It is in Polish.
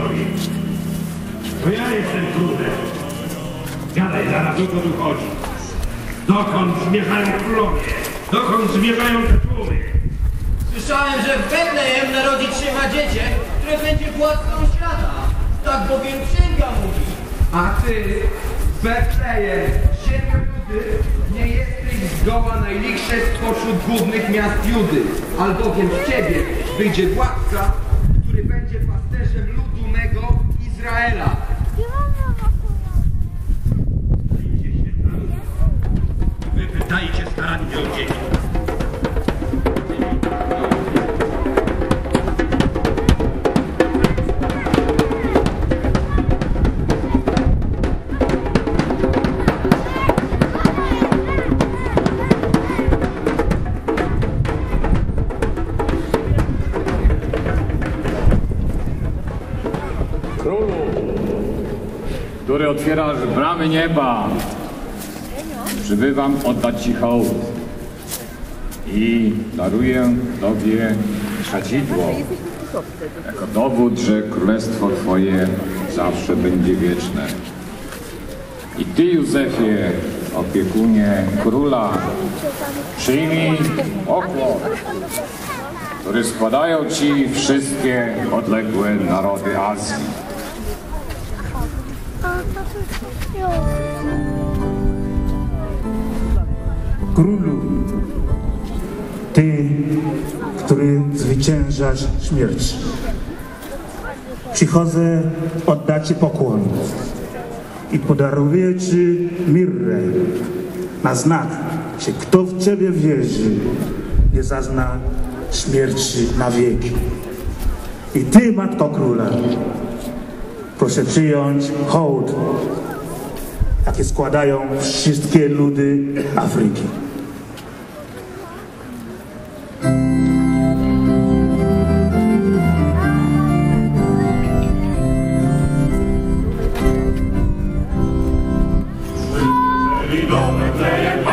Królowi. To ja jestem królem. Gadaj zaraz, o co tu chodzi. Dokąd zmierzają królowie? Dokąd zmierzają te tłumy? Słyszałem, że w Betlejem narodzić się ma dziecię, które będzie władcą świata. Tak bowiem księga mówi. A ty, Betlejem, ziemio Judy, nie jesteś zgoła najlichsze spośród głównych miast Judy, albowiem z ciebie wyjdzie władca, który otwierasz bramy nieba, przybywam oddać Ci hołd i daruję Tobie kadzidło jako dowód, że królestwo Twoje zawsze będzie wieczne. I Ty, Józefie, opiekunie króla, przyjmij pokłon, który składają Ci wszystkie odległe narody Azji. Królu, Ty, który zwyciężasz śmierć. Przychodzę oddać Ci pokłon i podaruję Ci mirrę na znak, że kto w Ciebie wierzy, nie zazna śmierci na wieki. I Ty, Matko Króla, proszę przyjąć hołd, jaki składają wszystkie ludy Afryki. Do Betlejem